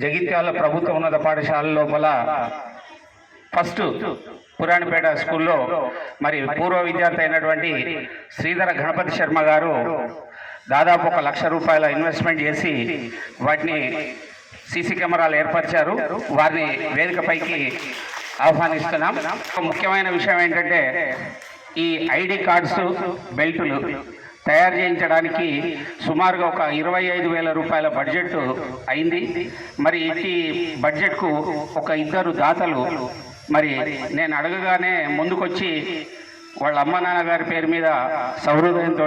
జగిత్యాల ప్రభుత్వ ఉన్నత పాఠశాల లోపల ఫస్ట్ పురాణపేట స్కూల్లో మరి పూర్వ విద్యార్థి అయినటువంటి శ్రీధర గణపతి శర్మ గారు దాదాపు ఒక లక్ష రూపాయల ఇన్వెస్ట్మెంట్ చేసి వాటిని సీసీ కెమెరాలు ఏర్పరిచారు. వారిని వేదికపైకి ఆహ్వానిస్తున్నాం. ముఖ్యమైన విషయం ఏంటంటే ఈ ఐడి కార్డ్స్ బెల్టులు తయారు చేయించడానికి సుమారుగా ఒక ఇరవై ఐదు వేల రూపాయల బడ్జెట్ అయింది. మరి ఈ బడ్జెట్కు ఒక ఇద్దరు దాతలు మరి నేను అడగగానే ముందుకొచ్చి వాళ్ళ అమ్మ నాన్నగారి పేరు మీద సౌహృదయంతో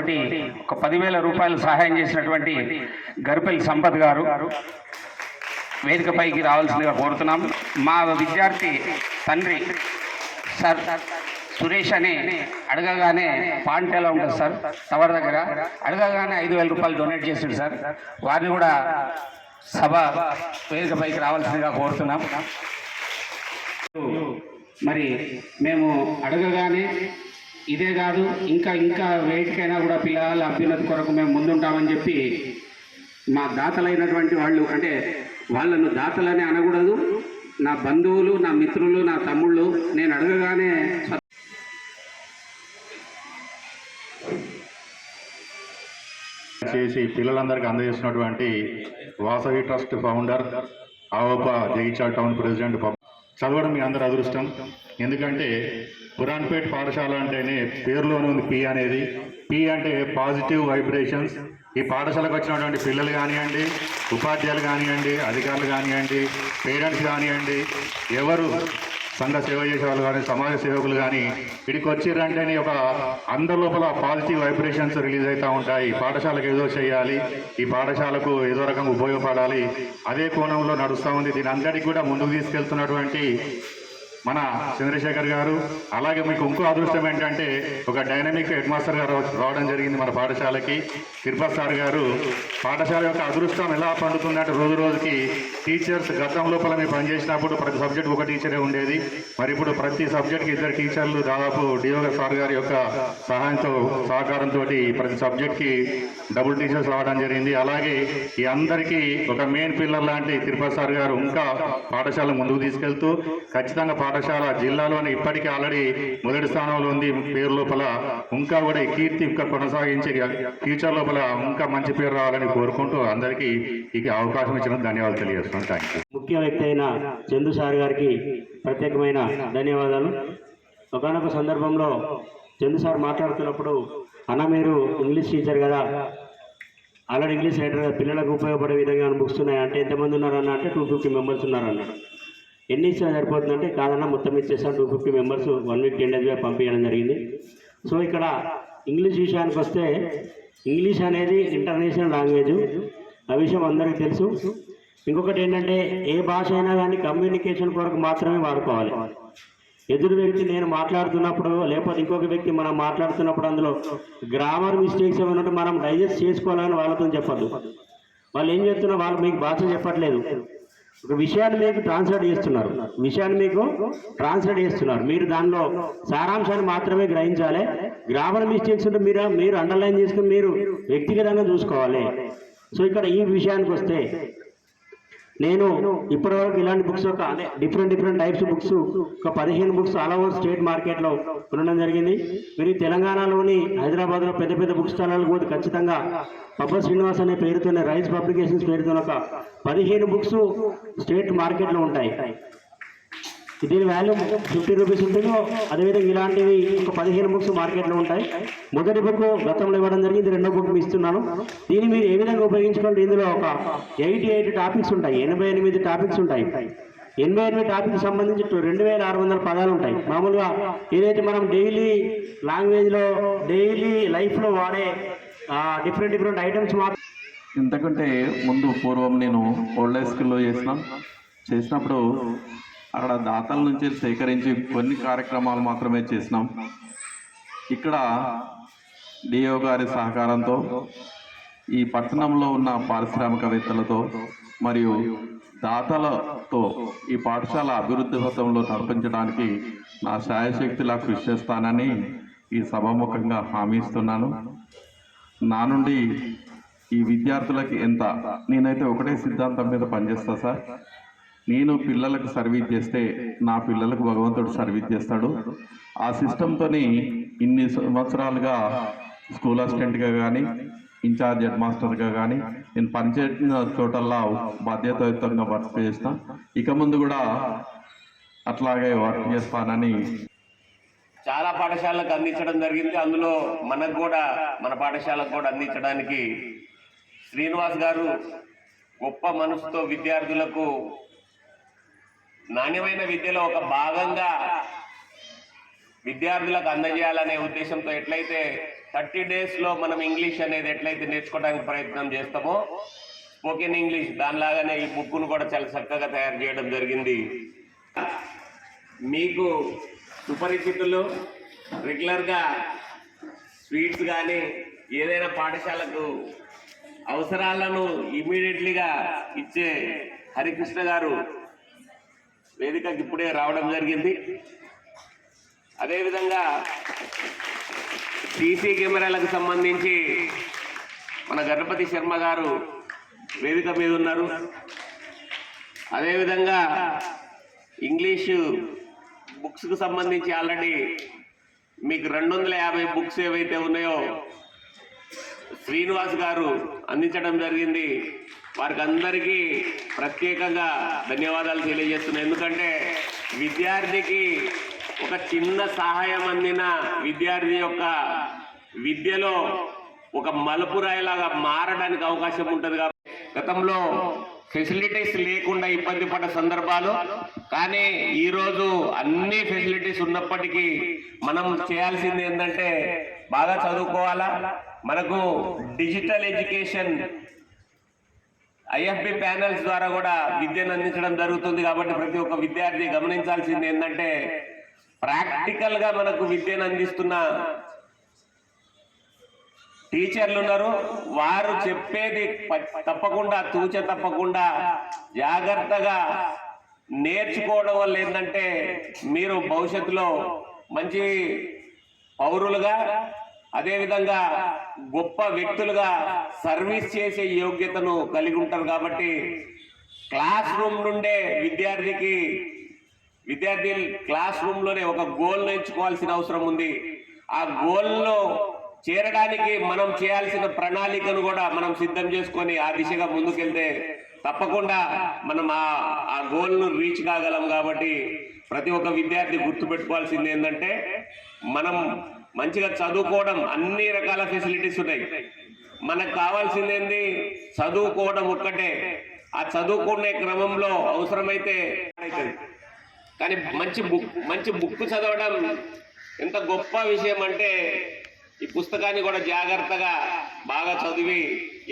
ఒక పదివేల రూపాయలు సహాయం చేసినటువంటి గరిపల్లి సంపత్ గారు వేదికపైకి రావాల్సిందిగా కోరుతున్నాం. మా విద్యార్థి తండ్రి సార్ సురేష్ అని అడగగానే పాంటేలో ఉంటుంది సార్? టవర్ దగ్గర. అడగగానే ఐదు వేల రూపాయలు డొనేట్ చేసిండు సార్. వారిని కూడా సభ వేదికపైకి రావాల్సిందిగా కోరుతున్నాం. మరి మేము అడగగానే ఇదే కాదు ఇంకా ఇంకా వేటికైనా కూడా పిల్లల అభ్యున్నతి కొరకు మేము ముందుంటామని చెప్పి మా దాతలైనటువంటి వాళ్ళు అంటే వాళ్ళను దాతలని అనకూడదు. నా బంధువులు నా మిత్రులు నా తమ్ముళ్ళు నేను అడగగానే చేసి పిల్లలందరికీ అందజేస్తున్నటువంటి వాసవి ట్రస్ట్ ఫౌండర్ ఆవప జగిత్యాల టౌన్ ప్రెసిడెంట్ చదవడం మీ అందరు అదృష్టం. ఎందుకంటే పురాణపేట్ పాఠశాల అంటేనే పేరులోనే ఉంది పి అనేది. పి అంటే పాజిటివ్ వైబ్రేషన్స్. ఈ పాఠశాలకు వచ్చినటువంటి పిల్లలు కానివ్వండి ఉపాధ్యాయులు కానివ్వండి అధికారులు కానివ్వండి పేరెంట్స్ కానివ్వండి ఎవరు సంఘ సేవ చేసే వాళ్ళు కానీ సమాజ సేవకులు కానీ ఇక్కడికి వచ్చిర్రంటేనే ఒక అందరి లోపల పాజిటివ్ వైబ్రేషన్స్ రిలీజ్ అవుతూ ఉంటాయి పాఠశాలకు ఏదో చేయాలి ఈ పాఠశాలకు ఏదో రకంగా ఉపయోగపడాలి. అదే కోణంలో నడుస్తూ ఉంది. దీని అందరికీ కూడా ముందుకు తీసుకెళ్తున్నటువంటి మన చంద్రశేఖర్ గారు అలాగే మీకు ఇంకో అదృష్టం ఏంటంటే ఒక డైనమిక్ హెడ్ మాస్టర్ గారు రావడం జరిగింది మన పాఠశాలకి. తిరుపతి సార్ గారు పాఠశాల యొక్క అదృష్టం ఎలా పండుతుందంటే రోజు రోజుకి టీచర్స్ గతం లోపల మేము పనిచేసినప్పుడు ప్రతి సబ్జెక్ట్ ఒక టీచరే ఉండేది. మరి ఇప్పుడు ప్రతి సబ్జెక్ట్కి ఇద్దరు టీచర్లు దాదాపు డిఓ సార్ గారి యొక్క సహాయంతో సహకారంతో ప్రతి సబ్జెక్ట్కి డబుల్ టీచర్స్ రావడం జరిగింది. అలాగే ఈ అందరికీ ఒక మెయిన్ పిల్లర్ లాంటి తిరుపతి సార్ గారు ఇంకా పాఠశాల ముందుకు తీసుకెళ్తూ ఖచ్చితంగా పాఠశాల జిల్లాలోని ఇప్పటికీ ఆల్రెడీ మొదటి స్థానంలో ఉంది. పేరు లోపల ఇంకా కూడా ఈ కీర్తి ఇంకా కొనసాగించే ఫ్యూచర్ లోపల ఇంకా మంచి పేరు రావాలని కోరుకుంటూ అందరికీ ఇక అవకాశం ఇచ్చిన ధన్యవాదాలు తెలియజేస్తున్నాను. థ్యాంక్ ముఖ్య వ్యక్తి అయిన చందు సార్ గారికి ప్రత్యేకమైన ధన్యవాదాలు. ఒకనొక సందర్భంలో చందు సార్ మాట్లాడుతున్నప్పుడు అన్న మీరు ఇంగ్లీష్ టీచర్ కదా. ఆల్రెడీ ఇంగ్లీష్ రైటర్ పిల్లలకు ఉపయోగపడే విధంగా బుక్స్ ఉన్నాయి అంటే ఎంతమంది ఉన్నారన్న? అంటే టూ ఫిఫ్టీ మెంబర్స్ ఉన్నారన్నాడు ఎన్ని ఇచ్చినా సరిపోతుందంటే కాదన్నా మొత్తం ఇచ్చేసాం two fifty members one week ten days పంపించడం జరిగింది. సో ఇక్కడ ఇంగ్లీష్ విషయానికి వస్తే ఇంగ్లీష్ అనేది ఇంటర్నేషనల్ లాంగ్వేజ్ ఆ విషయం అందరికీ తెలుసు. ఇంకొకటి ఏంటంటే ఏ భాష అయినా కానీ కమ్యూనికేషన్ కొరకు మాత్రమే వాడుకోవాలి. ఎదురు వ్యక్తి నేను మాట్లాడుతున్నప్పుడు లేకపోతే ఇంకొక వ్యక్తి మనం మాట్లాడుతున్నప్పుడు అందులో గ్రామర్ మిస్టేక్స్ ఏమైనా ఉంటే మనం డైజెస్ట్ చేసుకోవాలని వాళ్ళతో చెప్పద్దు. వాళ్ళు ఏం చెప్తున్నా వాళ్ళు మీకు భాష చెప్పట్లేదు. ఒక విషయాన్ని మీకు ట్రాన్స్లేట్ చేస్తున్నారు. విషయాన్ని మీకు ట్రాన్స్లేట్ చేస్తున్నారు. మీరు దానిలో సారాంశాన్ని మాత్రమే గ్రహించాలి. గ్రామర్ మిస్టేక్స్ ఉంటే మీరు మీరు అండర్లైన్ చేసుకుని మీరు వ్యక్తిగతంగా చూసుకోవాలి. సో ఇక్కడ ఈ విషయానికి వస్తే నేను ఇప్పటివరకు ఇలాంటి బుక్స్ ఒక అదే డిఫరెంట్ డిఫరెంట్ టైప్స్ బుక్స్ ఒక పదిహేను బుక్స్ ఆల్ ఓవర్ స్టేట్ మార్కెట్లో ఉండడం జరిగింది. మీరు తెలంగాణలోని హైదరాబాద్లో పెద్ద పెద్ద బుక్ స్టాలకు పోతే ఖచ్చితంగా పబ్బ శ్రీనివాస్ అనే పేరుతోనే రైస్ పబ్లికేషన్స్ పేరుతో ఒక పదిహేను బుక్స్ స్టేట్ మార్కెట్లో ఉంటాయి. దీని వాల్యూ ఫిఫ్టీ రూపీస్ ఉంటుంది అదేవిధంగా ఇలాంటివి ఒక పదిహేను బుక్స్ మార్కెట్లో ఉంటాయి. మొదటి బుక్ గతంలో ఇవ్వడం జరిగింది రెండో బుక్ ఇస్తున్నాను. దీన్ని మీరు ఏ విధంగా ఉపయోగించుకోండి ఇందులో ఒక ఎయిటీ ఎయిట్ టాపిక్స్ ఉంటాయి ఎనభై ఎనిమిది టాపిక్స్ ఉంటాయి. ఎనభై ఎనిమిది టాపిక్ సంబంధించి రెండు వేల ఆరు వందల పదాలు ఉంటాయి. మామూలుగా ఏదైతే మనం డైలీ లాంగ్వేజ్లో డైలీ లైఫ్లో వాడే డిఫరెంట్ డిఫరెంట్ ఐటమ్స్ మాత్రం ఇంతకంటే ముందు పూర్వం నేను ఓల్డ్ హై స్కూల్లో చేసినాం. చేసినప్పుడు అక్కడ దాతల నుంచి సేకరించి కొన్ని కార్యక్రమాలు మాత్రమే చేసినాం. ఇక్కడ డిఓ గారి సహకారంతో ఈ పట్టణంలో ఉన్న పారిశ్రామికవేత్తలతో మరియు దాతలతో ఈ పాఠశాల అభివృద్ధి పథంలో నడిపించడానికి నా శాయశక్తిలా కృషి చేస్తానని ఈ సభాముఖంగా హామీ ఇస్తున్నాను. నా నుండి ఈ విద్యార్థులకి ఎంత? నేనైతే ఒకటే సిద్ధాంతం మీద పనిచేస్తా సార్. నేను పిల్లలకు సర్వీస్ చేస్తే నా పిల్లలకు భగవంతుడు సర్వీస్ చేస్తాడు. ఆ సిస్టంతోని ఇన్ని సంవత్సరాలుగా స్కూల్ అసిస్టెంట్గా కానీ ఇన్ఛార్జ్ హెడ్ మాస్టర్గా కానీ నేను పనిచేసిన చోటల్లా బాధ్యతాయుతంగా వర్క్ చేసిన ఇక ముందు కూడా అట్లాగే వర్క్ చేస్తానని చాలా పాఠశాలకు అందించడం జరిగింది. అందులో మనకు కూడా మన పాఠశాలకు కూడా అందించడానికి శ్రీనివాస్ గారు గొప్ప మనసుతో విద్యార్థులకు నాణ్యమైన విద్యలో ఒక భాగంగా విద్యార్థులకు అందజేయాలనే ఉద్దేశంతో ఎట్లయితే థర్టీ డేస్లో మనం ఇంగ్లీష్ అనేది ఎట్లయితే నేర్చుకోవడానికి ప్రయత్నం చేస్తామో స్పోకెన్ ఇంగ్లీష్ దానిలాగానే ఈ బుక్ను కూడా చాలా చక్కగా తయారు చేయడం జరిగింది. మీకు సుపరిచితులు రెగ్యులర్గా స్వీట్స్ కానీ ఏదైనా పాఠశాలకు అవసరాలను ఇమీడియట్లీగా ఇచ్చే హరికృష్ణ గారు వేదికకి ఇప్పుడే రావడం జరిగింది. అదేవిధంగా సీసీ కెమెరాలకు సంబంధించి మన గణపతి శర్మ గారు వేదిక మీద ఉన్నారు. అదేవిధంగా ఇంగ్లీషు బుక్స్కు సంబంధించి ఆల్రెడీ మీకు రెండు వందల యాభై బుక్స్ ఏవైతే ఉన్నాయో శ్రీనివాస్ గారు అందించడం జరిగింది. వారికి అందరికీ ప్రత్యేకంగా ధన్యవాదాలు తెలియజేస్తున్నాను. ఎందుకంటే విద్యార్థికి ఒక చిన్న సహాయం అందిన విద్యార్థి యొక్క విద్యలో ఒక మలుపురాయిలాగా మారడానికి అవకాశం ఉంటుంది కాబట్టి గతంలో ఫెసిలిటీస్ లేకుండా ఇబ్బంది పడ్డ సందర్భాలు కానీ ఈరోజు అన్ని ఫెసిలిటీస్ ఉన్నప్పటికీ మనం చేయాల్సింది ఏంటంటే బాగా చదువుకోవాలా? మనకు డిజిటల్ ఎడ్యుకేషన్ ఐఎఫ్బి ప్యానల్స్ ద్వారా కూడా విద్యను అందించడం జరుగుతుంది కాబట్టి ప్రతి ఒక్క విద్యార్థి గమనించాల్సింది ఏంటంటే ప్రాక్టికల్గా మనకు విద్యను అందిస్తున్న టీచర్లు ఉన్నారు. వారు చెప్పేది తప్పకుండా తూచ తప్పకుండా జాగ్రత్తగా నేర్చుకోవడం వల్ల ఏంటంటే మీరు భవిష్యత్తులో మంచి పౌరులుగా అదేవిధంగా గొప్ప వ్యక్తులుగా సర్వీస్ చేసే యోగ్యతను కలిగి ఉంటారు కాబట్టి క్లాస్ రూమ్ నుండే విద్యార్థికి విద్యార్థి క్లాస్ రూమ్లోనే ఒక గోల్ ఎంచుకోవాల్సిన అవసరం ఉంది. ఆ గోల్లో చేరడానికి మనం చేయాల్సిన ప్రణాళికను కూడా మనం సిద్ధం చేసుకొని ఆ దిశగా ముందుకెళ్తే తప్పకుండా మనం ఆ ఆ గోల్ను రీచ్ కాగలం కాబట్టి ప్రతి ఒక్క విద్యార్థి గుర్తుపెట్టుకోవాల్సింది ఏంటంటే మనం మంచిగా చదువుకోవడం అన్ని రకాల ఫెసిలిటీస్ ఉన్నాయి. మనకు కావాల్సింది ఏంది చదువుకోవడం ఒక్కటే. ఆ చదువుకునే క్రమంలో అవసరమైతే అవుతుంది. కానీ మంచి బుక్ మంచి బుక్ చదవడం ఎంత గొప్ప విషయం అంటే ఈ పుస్తకాన్ని కూడా జాగ్రత్తగా బాగా చదివి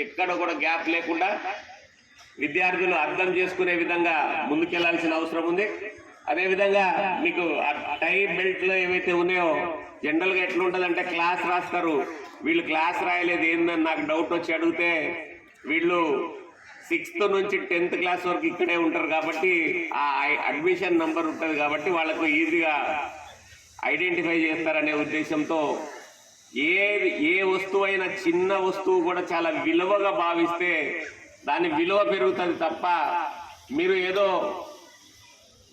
ఎక్కడ కూడా గ్యాప్ లేకుండా విద్యార్థులు అర్థం చేసుకునే విధంగా ముందుకెళ్ళాల్సిన అవసరం ఉంది. అదేవిధంగా మీకు ఆ టై బెల్ట్లు ఏవైతే ఉన్నాయో జనరల్గా ఎట్లుంటుందంటే క్లాస్ రాస్తారు. వీళ్ళు క్లాస్ రాయలేదు ఏందని నాకు డౌట్ వచ్చి అడిగితే వీళ్ళు సిక్స్త్ నుంచి టెన్త్ క్లాస్ వరకు ఇక్కడే ఉంటారు కాబట్టి ఆ అడ్మిషన్ నంబర్ ఉంటుంది కాబట్టి వాళ్ళకు ఈజీగా ఐడెంటిఫై చేస్తారనే ఉద్దేశంతో ఏ ఏ వస్తువు అయినా చిన్న వస్తువు కూడా చాలా విలువగా భావిస్తే దాని విలువ పెరుగుతుంది తప్ప మీరు ఏదో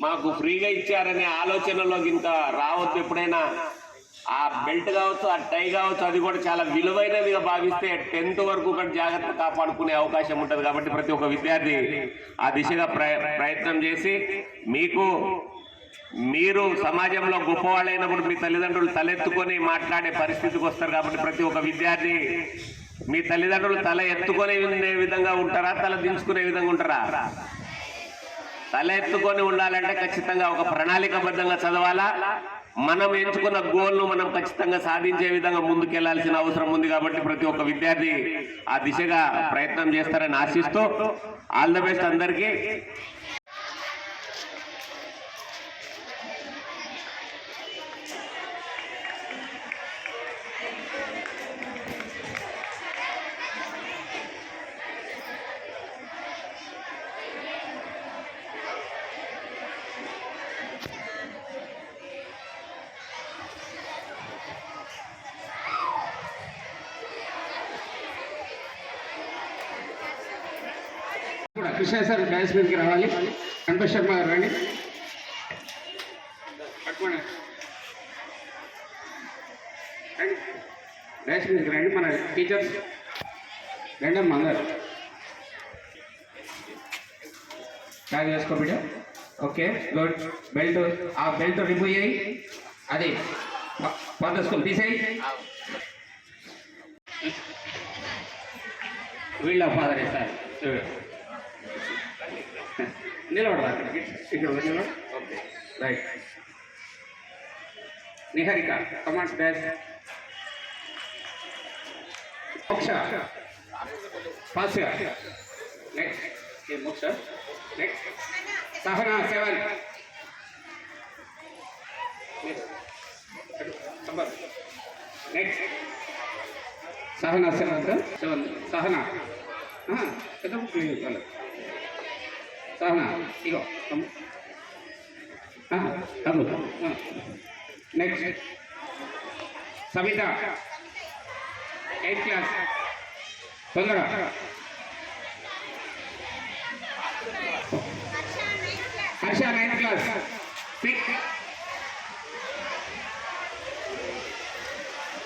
మాకు ఫ్రీగా ఇచ్చారనే ఆలోచనలో ఇంత రావద్దు ఎప్పుడైనా. ఆ బెల్ట్ కావచ్చు ఆ టై కావచ్చు అది కూడా చాలా విలువైనదిగా భావిస్తే టెన్త్ వరకు కూడా జాగ్రత్త కాపాడుకునే అవకాశం ఉంటుంది కాబట్టి ప్రతి ఒక్క విద్యార్థి ఆ దిశగా ప్రయత్నం చేసి మీకు మీరు సమాజంలో గొప్పవాళ్ళైనప్పుడు మీ తల్లిదండ్రులు తలెత్తుకొని మాట్లాడే పరిస్థితికి వస్తారు కాబట్టి ప్రతి ఒక్క విద్యార్థి మీ తల్లిదండ్రులు తల ఎత్తుకునే విధంగా ఉంటారా తల దించుకునే విధంగా ఉంటారా? తల ఎత్తుకొని ఉండాలంటే ఖచ్చితంగా ఒక ప్రణాళికబద్ధంగా చదవాలా? మనం ఎంచుకున్న గోల్ను మనం ఖచ్చితంగా సాధించే విధంగా ముందుకెళ్ళాల్సిన అవసరం ఉంది కాబట్టి ప్రతి ఒక్క విద్యార్థి ఆ దిశగా ప్రయత్నం చేస్తారని ఆశిస్తూ ఆల్ ద బెస్ట్ అందరికీ. కృష్ణ సార్ డ్యాన్స్ మీదకి రావాలి. గణపతి శర్మ గారు రండి. పట్టుకోండి. రండి. డ్యాన్స్ మీదకి రండి మన టీచర్స్. రండమ్మా అందరు. బ్యాగ్ చేసుకో బిడ్డ. ఓకే గుడ్ బెల్ట్ ఆ బెల్ట్ రిమూవ్ అది పాత తీసేయి. వీళ్ళ ఫాదర్ సార్. నిలబడరా అక్కడికి? ఇక్కడ నిలబడ. Okay. Right. Niharika command dash Moksha. ఫాస్ట్గా next Moksha. Next Sahana seven. Next Sahana seven. Seven. Sahana. పెద్ద బుక్ వాళ్ళు సహనా? ఇగో తమ్ముడు నెక్స్ట్ సవిత ఎయిత్ క్లాస్ తొందరగా. Harsha ninth class pick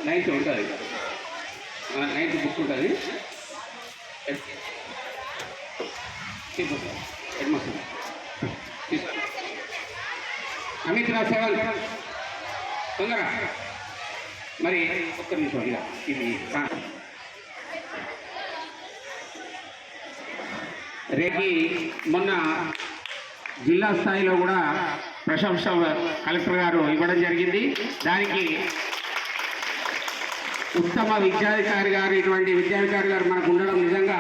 ninth ఉంటుంది. నైన్త్ బుక్ ఉంటుంది. హెడ్ మాస్టర్ అమిత్ రా సెవెన్ తొందరగా. మరి ఒక్క నిమిషం ఇక ఇది ఆ. రేపు మొన్న జిల్లా స్థాయిలో కూడా ప్రశంస కలెక్టర్ గారు ఇవ్వడం జరిగింది. దానికి ఉత్తమ విద్యాధికారి గారు ఇటువంటి విద్యాధికారి గారు మనకు ఉండడం నిజంగా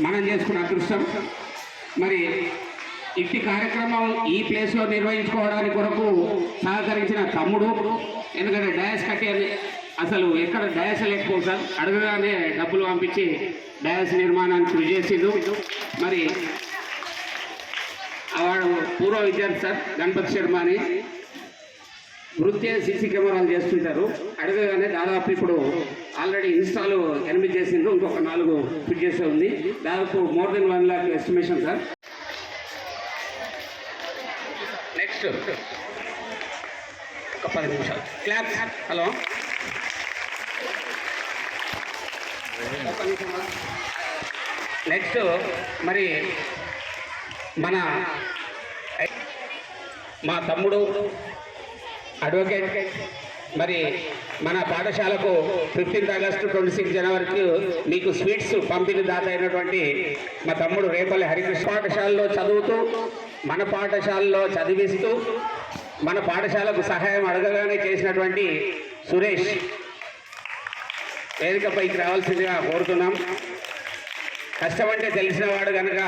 మనం చేసుకున్న అదృష్టం. మరి ఇట్టి కార్యక్రమం ఈ ప్లేస్లో నిర్వహించుకోవడానికి కొరకు సహకరించిన తమ్ముడు ఎందుకంటే డయాస్ కట్టి అసలు ఎక్కడ డయాస్ లేకపోవు సార్. అడగగానే డబ్బులు పంపించి డయాస్ నిర్మాణానికి కృషి చేసిండు. మరి వాడు పూర్వ విద్యార్థి సార్ గణపతి శర్మ అని. నృత్య సీసీ కెమెరాలు చేస్తుంటారు. అడగగానే దాదాపు ఇప్పుడు ఆల్రెడీ ఇన్స్టాలు ఎనిమిది చేసిండ్రు. ఇంకొక నాలుగు ఫిట్ చేసే ఉంది. దాదాపు more than one lakh estimation sir next ఒక పది నిమిషాలు. క్లాప్ హలో నెక్స్ట్ మరి మన మా తమ్ముడు అడ్వకేట్ మరి మన పాఠశాలకు ఫిఫ్టీన్త్ ఆగస్టు ట్వంటీ సిక్స్ జనవరికి మీకు స్వీట్స్ పంపిణీ దాత అయినటువంటి మా తమ్ముడు రేపల్లి హరికృష్ణ పాఠశాలలో చదువుతూ మన పాఠశాలలో చదివిస్తూ మన పాఠశాలకు సహాయం అడగగానే చేసినటువంటి సురేష్ వేదికపైకి రావాల్సిందిగా కోరుతున్నాం. కష్టమంటే తెలిసిన వాడు కనుక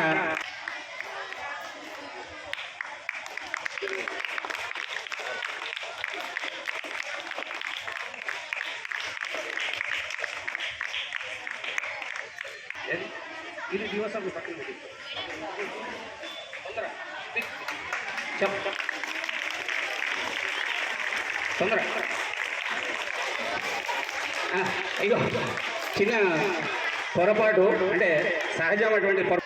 ఇది దివసం పక్కన తొందర చెప్ తొందర ఆ, ఇగో చిన్న పొరపాటు అంటే సహజమైనటువంటి పొర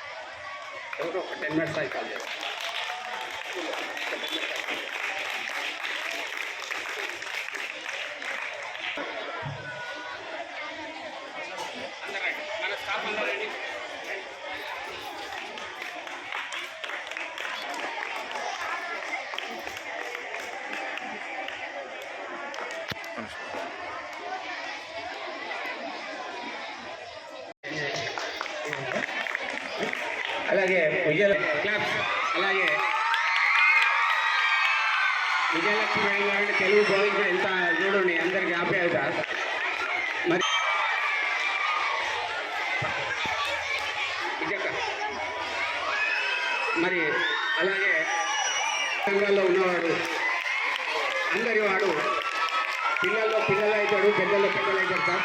ఎవరో ఒక టెన్ మినిట్స్ అయి కాల్ చేస్తారు అందరండి. మన స్టాఫ్ అందరండి. అలాగే విజయ క్లాప్స్ అలాగే విజయలక్ష్మి మేడం గారు అంటే తెలుగు బోధించిన ఎంత చూడండి అందరికి ఆప్యాయత మరి విజయక్క మరి అలాగే రంగాల్లో ఉన్నవాడు. అందరి వాడు పిల్లల్లో పిల్లలు అవుతాడు పెద్దల్లో పెద్దలు అవుతాడు సార్.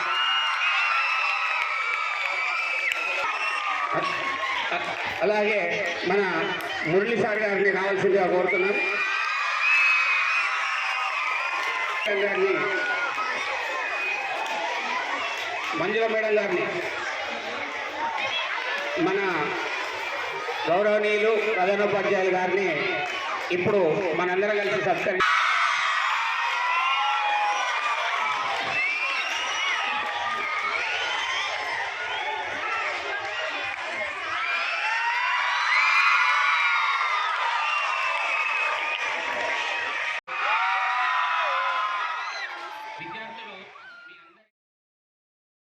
అలాగే మన మురళి సార్ గారిని రావాల్సిందిగా కోరుతున్నాం. గారిని మంజుల మేడం గారిని మన గౌరవనీయులు ప్రధానోపాధ్యాయులు గారిని ఇప్పుడు మనందరం కలిసి సత్కరి